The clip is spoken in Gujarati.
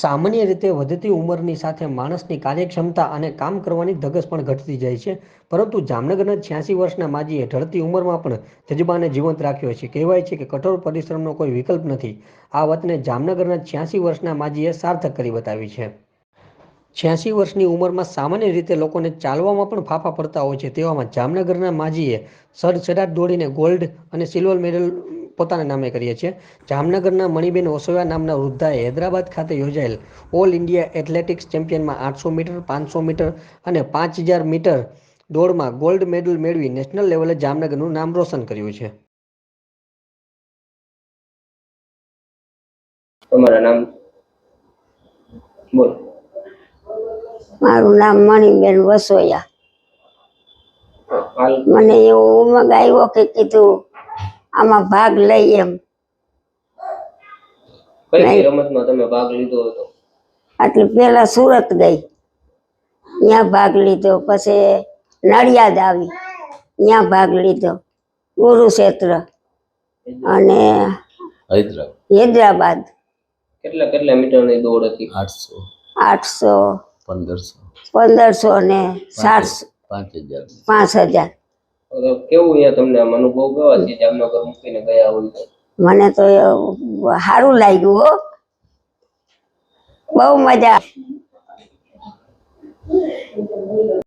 સામાન્ય રીતે વધતી ઉંમરની સાથે માણસની કાર્યક્ષમતા અને કામ કરવાની ધગસ પણ ઘટતી જાય છે. પરંતુ જામનગરના છ્યાસી વર્ષના માજીએ ઢળતી ઉંમરમાં પણ જજબાને જીવંત રાખ્યો છે. કહેવાય છે કે કઠોર પરિશ્રમનો કોઈ વિકલ્પ નથી. આ વાતને જામનગરના છ્યાસી વર્ષના માજીએ સાર્થક કરી બતાવી છે. છ્યાસી વર્ષની ઉંમરમાં સામાન્ય રીતે લોકોને ચાલવામાં પણ ફાફા પડતા હોય છે. તેવામાં જામનગરના માજીએ સડસડાટ દોડીને ગોલ્ડ અને સિલ્વર મેડલ પોતાના નામે કરીએ છીએ. જામનગરના મણિબેન ઓસોયા નામના વૃદ્ધાએ હૈદરાબાદ ખાતે યોજાયેલ ઓલ ઇન્ડિયા એથ્લેટિક્સ ચેમ્પિયનમાં આઠસો મીટર પાંચસો મીટર અને પાંચ હજાર મીટર દોડમાં ગોલ્ડ મેડલ મેળવી નેશનલ લેવલે જામનગરનું નામ રોશન કર્યું છે. તમારા નામ? બોલ. મારું નામ મણિબેન વસોયા. મને એવો ઉમંગ આવ્યો કે કીધું આમાં ભાગ લઈ એમ. કઈ કઈ રમતમાં તમે ભાગ લીધો હતો? એટલે પેલા સુરત ગઈ. ત્યાં ભાગ લીધો પછી નડિયાદ આવી. ત્યાં ભાગ લીધો કુરુક્ષેત્ર અને હૈદરાબાદ. કેટલા કેટલા મીટરની દોડ હતી? આઠસો. આઠસો પંદરસો. પંદરસો ને સાતસો પાંચ હજાર. પાંચ હજાર. કેવું એ તમને અનુભવ કેવા છે? જામનગર મૂકીને ગયા મને તો સારું લાગ્યું હો. બહુ મજા